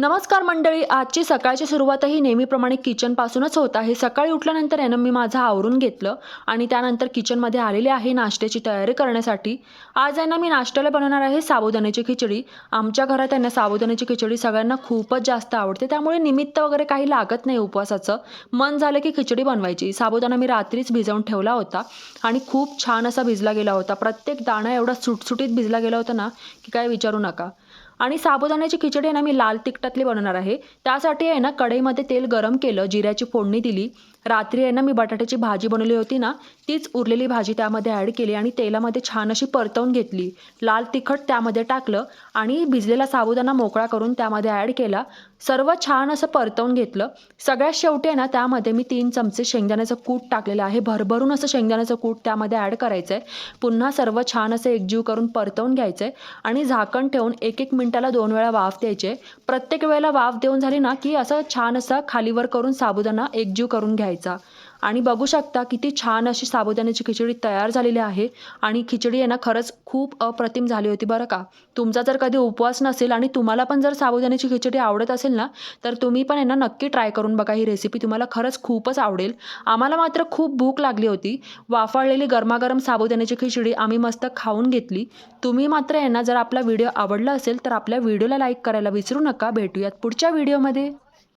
नमस्कार मंडळी आजची सकाळची सुरुवातही नेहमीप्रमाणे किचनपासूनच होत आहे. सकाळी उठल्यानंतर यानं मी माझं आवरून घेतलं आणि त्यानंतर किचनमध्ये आलेले आहे नाश्त्याची तयारी करण्यासाठी. आज यांना मी नाश्त्याला बनवणार आहे साबुदाण्याची खिचडी. आमच्या घरात आहे ना साबुदाण्याची खिचडी सगळ्यांना खूपच जास्त आवडते. त्यामुळे निमित्त वगैरे काही लागत नाही उपवासाचं. मन झालं की खिचडी बनवायची. साबुदाणा मी रात्रीच भिजवून ठेवला होता आणि खूप छान असा भिजला गेला होता. प्रत्येक दाणा एवढा सुटसुटीत भिजला गेला होता ना की काय विचारू नका. आणि साबुदाण्याची खिचडी आहे ना मी लाल तिखटातली बनवणार आहे. त्यासाठी आहे ना कढईमध्ये तेल गरम केलं जिऱ्याची फोडणी दिली. रात्री आहे ना मी बटाट्याची भाजी बनवली होती ना तीच उरलेली भाजी त्यामध्ये ॲड केली आणि तेलामध्ये छान अशी परतवून घेतली. लाल तिखट त्यामध्ये टाकलं आणि भिजलेला साबुदाणा मोकळा करून त्यामध्ये ॲड केला. सर्व छान असं परतवून घेतलं. सगळ्यात शेवटी आहे ना त्यामध्ये मी तीन चमचे शेंगदाण्याचं कूट टाकलेलं आहे. भरभरून असं शेंगदाण्याचं कूट त्यामध्ये ॲड करायचं आहे पुन्हा सर्व छान असं एकजीव करून परतवून घ्यायचं आहे आणि झाकण ठेवून एक एक मिनिटाला दोन वेळा वाफ द्यायचे. प्रत्येक वेळेला वाफ देऊन झाली ना की असं छान असं खालीवर करून साबुदाणा एकजीव करून घ्यायचा. आणि बघू शकता किती छान अशी साबुदाण्याची खिचडी तयार झालेली आहे आणि खिचडी आहे ना खरंच खूप अप्रतिम झाली होती बरं का? तुमचा जर कधी उपवास नसेल आणि तुम्हाला पण जर साबुदाण्याची खिचडी आवडत असेल ना तर तुम्ही पण आहे ना नक्की ट्राय करून बघा. ही रेसिपी तुम्हाला खरंच खूपच आवडेल. आम्हाला मात्र खूप भूक लागली होती. वाफाळलेली गरमागरम साबुदाण्याची खिचडी आम्ही मस्त खाऊन घेतली. तुम्ही मात्र आहे ना जर आपला व्हिडिओ आवडला असेल तर आपल्या व्हिडिओला लाईक करायला विसरू नका. भेटूयात पुढच्या व्हिडिओमध्ये.